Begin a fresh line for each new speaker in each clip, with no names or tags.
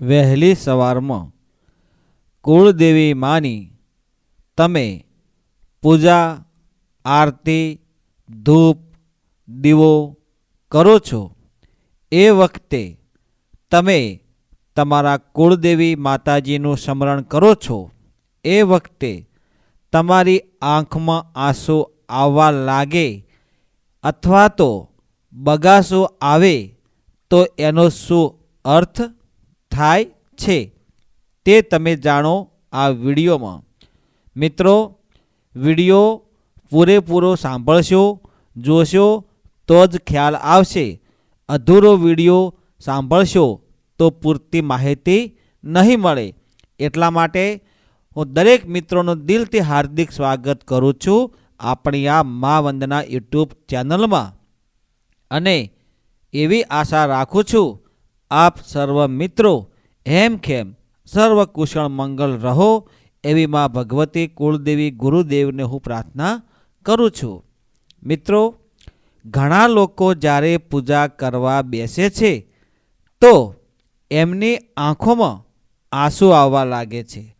વહેલી સવારમાં, કુળદેવી માની, તમે પૂજા, આરતી, ધૂપ, દીવો કરો છો. એ વખતે તમે તમારા કુળદેવી માતાજીનું સ્મરણ કરો છો. એ વખતે તમારી આંખમાં આંસુ આવવા લાગે અથવા તો બગાસો આવે તો એનો શું અર્થ? થાય છે. તે તમે જાણો આ વિડીયોમાં. મિત્રો, વીડિયો પૂરેપૂરો સાંભળશો, જોશો, તો જ ખ્યાલ આવશે. અધૂરો વીડિયો સાંભળશો તો પૂરતી માહિતી નહીં મળે. એટલા માટે હું દરેક મિત્રોનું દિલથી હાર્દિક સ્વાગત કરું છું આપણી આ મા વંદના યુટ્યુબ ચેનલમાં. અને એવી આશા રાખું છું આપ સર્વ મિત્રો, હેમ ખેમ, સર્વ કુશળ મંગલ રહો, એવી માં ભગવતી કુળદેવી ગુરુદેવને હું પ્રાર્થના કરું છું. મિત્રો, ઘણા લોકો જ્યારે પૂજા કરવા બેસે છે, તો એમની આંખોમાં આંસુ આવવા લાગે છે.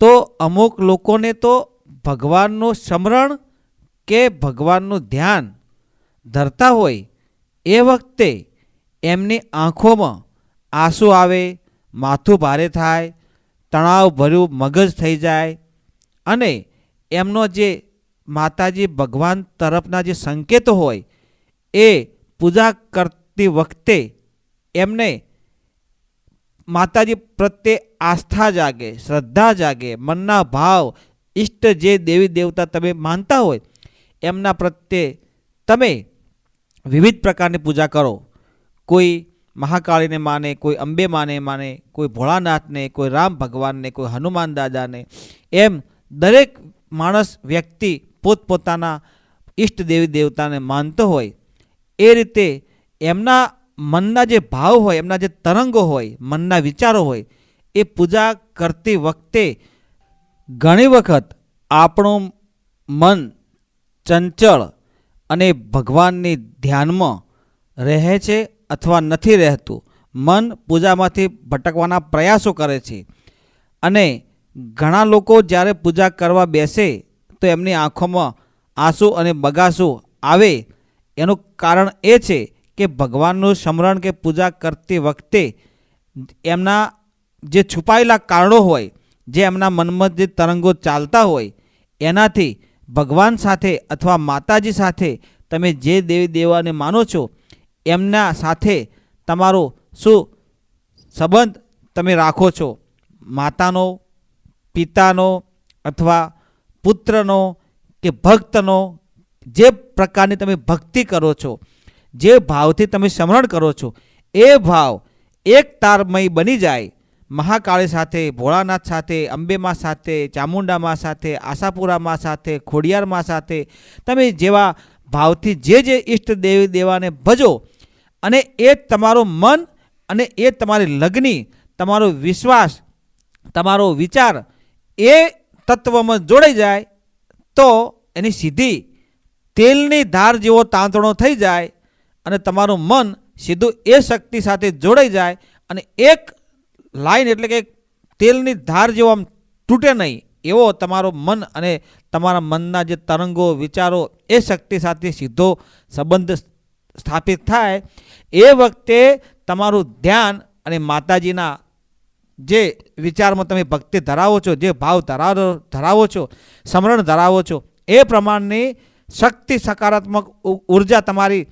તો અમુક લોકોને તો ભગવાનનું સ્મરણ કે ભગવાનનું ધ્યાન ધરતા હોય એ વખતે એમની આંખોમાં આંસુ આવે, માથું ભારે થાય તણાવભર્યું મગજ થઈ જાય અને એમનો જે માતાજી ભગવાન તરફના જે સંકેતો હોય એ પૂજા કરતી વખતે એમને માતાજી પ્રત્યે આસ્થા જાગે, શ્રદ્ધા જાગે, મનના ભાવ, ઈષ્ટ જે દેવી દેવતા તમે માનતા હોય એમના પ્રત્યે તમે વિવિધ પ્રકારની પૂજા કરો. કોઈ મહાકાળીને માને, કોઈ અંબે માને માને, કોઈ ભોળાનાથને, કોઈ રામ ભગવાનને, કોઈ હનુમાન દાદાને, એમ દરેક માણસ, વ્યક્તિ પોતપોતાના ઈષ્ટ દેવી દેવતાને માનતો હોય, એ રીતે એમના મનના જે ભાવ હોય, એમના જે તરંગો હોય, મનના વિચારો હોય, એ પૂજા કરતી વખતે ઘણી વખત આપણું મન ચંચળ અને ભગવાનની ધ્યાનમાં રહે છે અથવા નથી રહેતું. મન પૂજામાંથી ભટકવાના પ્રયાસો કરે છે. અને ઘણા લોકો જ્યારે પૂજા કરવા બેસે, તો એમની આંખોમાં આંસુ અને બગાસું આવે. એનું કારણ એ છે કે ભગવાનનું સ્મરણ કે પૂજા કરતી વખતે એમના જે છુપાયેલા કારણો હોય, જે એમના મનમાં જે તરંગો ચાલતા હોય, એનાથી ભગવાન સાથે અથવા માતાજી સાથે તમે જે દેવી દેવાને માનો છો એમના સાથે તમારો શું સંબંધ તમે રાખો છો? માતાનો, પિતાનો અથવા પુત્રનો કે ભક્તનો? જે પ્રકારની તમે ભક્તિ કરો છો, જે ભાવથી તમે સ્મરણ કરો છો, એ ભાવ એક તારમય બની જાય. મહાકાળી સાથે, ભોળાનાથ સાથે, અંબેમાં સાથે, ચામુંડામાં સાથે, આશાપુરામાં સાથે, ખોડિયારમાં સાથે તમે જેવા ભાવથી જે જે ઈષ્ટ દેવી દેવાને ભજો અને એ તમારું મન અને એ તમારી લગ્નિ, તમારો વિશ્વાસ, તમારો વિચાર, એ તત્વમાં જોડાઈ જાય તો એની સીધી તેલની ધાર જેવો તાંતણો થઈ જાય અને તમારું મન સીધું એ શક્તિ સાથે જોડાઈ જાય અને એક લાઈન એટલે કે તેલની ધાર જેવો આમ તૂટે નહીં, એવો તમારો મન અને તમારા મનના જે તરંગો, વિચારો એ શક્તિ સાથે સીધો સંબંધ સ્થાપિત થાય, એ વખતે તમારું ધ્યાન અને માતાજીના જે વિચારમાં તમે ભક્તિ ધરાવો છો, જે ભાવ ધરાવો ધરાવો છો, સ્મરણ ધરાવો છો, એ પ્રમાણની શક્તિ સકારાત્મક ઊર્જા તમારી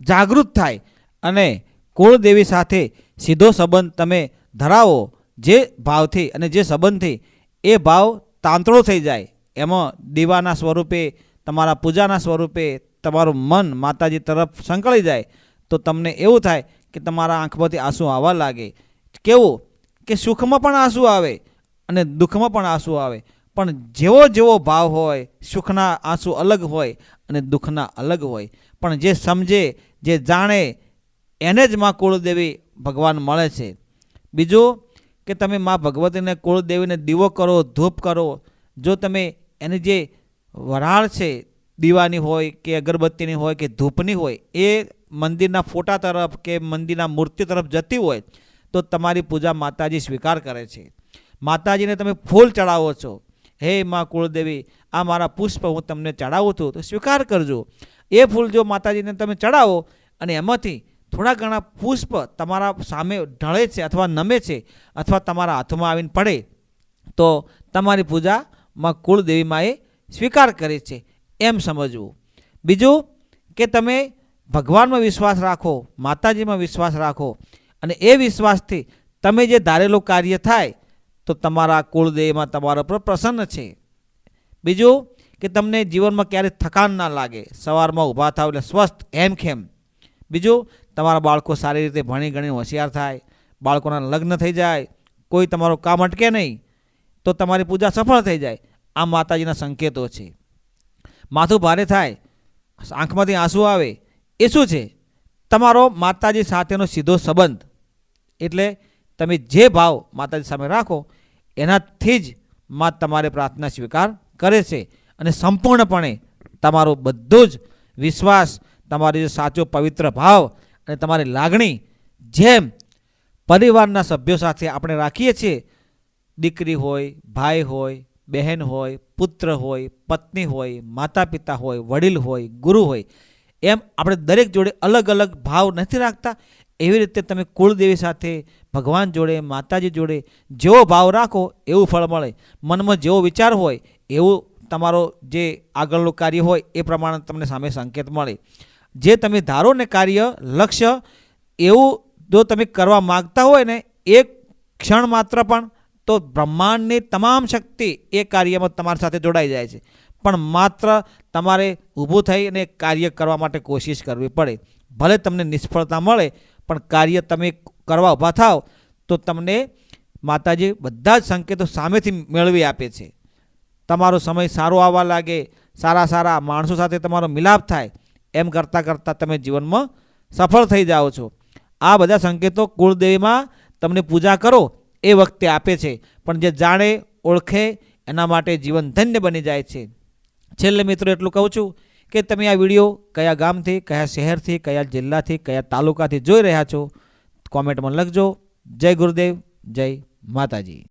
જાગૃત થાય અને કુળદેવી સાથે સીધો સંબંધ તમે ધરાવો, જે ભાવથી અને જે સંબંધથી, એ ભાવ તાંતળો થઈ જાય. એમાં દીવાના સ્વરૂપે, તમારા પૂજાના સ્વરૂપે તમારું મન માતાજી તરફ સંકળી જાય, તો તમને એવું થાય કે તમારા આંખમાંથી આંસુ આવવા લાગે. કેવું? કે સુખમાં પણ આંસુ આવે અને દુઃખમાં પણ આંસુ આવે. પણ જેવો જેવો ભાવ હોય, સુખના આંસુ અલગ હોય અને દુઃખના અલગ હોય. પણ જે સમજે, જે જાણે, એને જ માં કુળદેવી ભગવાન મળે છે. બીજું કે તમે મા ભગવતીને કુળદેવીને દીવો કરો, ધૂપ કરો. જો તમે એની જે વરાળ છે દીવાની હોય કે અગરબત્તીની હોય કે ધૂપની હોય, એ મંદિરના ફોટા તરફ કે મંદિરના મૂર્તિ તરફ જતી હોય, તો તમારી પૂજા માતાજી સ્વીકાર કરે છે. માતાજીને તમે ફૂલ ચડાવો છો. હે માં કુળદેવી, આ મારા પુષ્પ હું તમને ચડાવું છું, તો સ્વીકાર કરજો. એ ફૂલ જો માતાજીને તમે ચડાવો અને એમાંથી થોડા ઘણા પુષ્પ તમારા સામે ઢળે છે અથવા નમે છે અથવા તમારા હાથમાં આવીને પડે, તો તમારી પૂજામાં કુળદેવી માએ સ્વીકાર કરે છે. એમ સમજવું. બીજું કે તમે ભગવાનમાં વિશ્વાસ રાખો, માતાજીમાં વિશ્વાસ રાખો અને એ વિશ્વાસથી તમે જે ધારેલું કાર્ય થાય તો તમારા કુળદેવમાં તમારા પર પ્રસન્ન છે. બીજું કે તમને જીવનમાં ક્યારેય થકાન ના લાગે, સવારમાં ઊભા થાવ એટલે સ્વસ્થ એમ ખેમ બીજું, તમારા બાળકો સારી રીતે ભણી ગણી હોશિયાર થાય, બાળકોના લગ્ન થઈ જાય, કોઈ તમારું કામ અટકે નહીં, તો તમારી પૂજા સફળ થઈ જાય. આ માતાજીના સંકેતો છે. માથું ભારે થાય, આંખમાંથી આંસુ આવે, એ શું છે? તમારો માતાજી સાથેનો સીધો સંબંધ. એટલે તમે જે ભાવ માતાજી સામે રાખો, એનાથી જ મા તમારે પ્રાર્થના સ્વીકાર કરે છે. અને સંપૂર્ણપણે તમારો બધો જ વિશ્વાસ, તમારી જે સાચો પવિત્ર ભાવ અને તમારી લાગણી જેમ પરિવારના સભ્યો સાથે આપણે રાખીએ છીએ, દીકરી હોય, ભાઈ હોય બહેન હોય, પુત્ર હોય, પત્ની હોય માતા પિતા હોય, વડીલ હોય, ગુરુ હોય, એમ આપણે દરેક જોડે અલગ અલગ ભાવ નથી રાખતા. એવી રીતે તમે કુળદેવી સાથે, ભગવાન જોડે, માતાજી જોડે જેવો ભાવ રાખો, એવું ફળ મળે. મનમાં જેવો વિચાર હોય, એવું તમારો જે આગળનું કાર્ય હોય, એ પ્રમાણે તમને સામે સંકેત મળે. જે તમે ધારો ને કાર્ય, લક્ષ્ય, એવું જો તમે કરવા માગતા હોય ને, એક ક્ષણ માત્ર પણ તો બ્રહ્માંડની તમામ શક્તિ એ કાર્યમાં તમારી સાથે જોડાઈ જાય છે. પણ માત્ર તમારે ઊભું થઈ અને કાર્ય કરવા માટે કોશિશ કરવી પડે. ભલે તમને નિષ્ફળતા મળે, પણ કાર્ય તમે કરવા ઊભા થાવ, તો તમને માતાજી બધા જ સંકેતો સામેથી મેળવી આપે છે. તમારો સમય સારો આવવા લાગે, સારા સારા માણસો સાથે તમારો મિલાપ થાય, એમ કરતાં કરતાં તમે જીવનમાં સફળ થઈ જાઓ છો. આ બધા સંકેતો કુળદેવીમાં તમને પૂજા કરો એ વખતે આપે છે. પણ જે જાણે, ઓળખે, એના માટે જીવન ધન્ય બની જાય છે. છેલ્લે મિત્રો એટલું કહું છું કે તમે આ વીડિયો કયા ગામથી, કયા શહેરથી, કયા જિલ્લાથી, કયા તાલુકાથી જોઈ રહ્યા છો, કોમેન્ટમાં લખજો. જય ગુરુદેવ, જય માતાજી.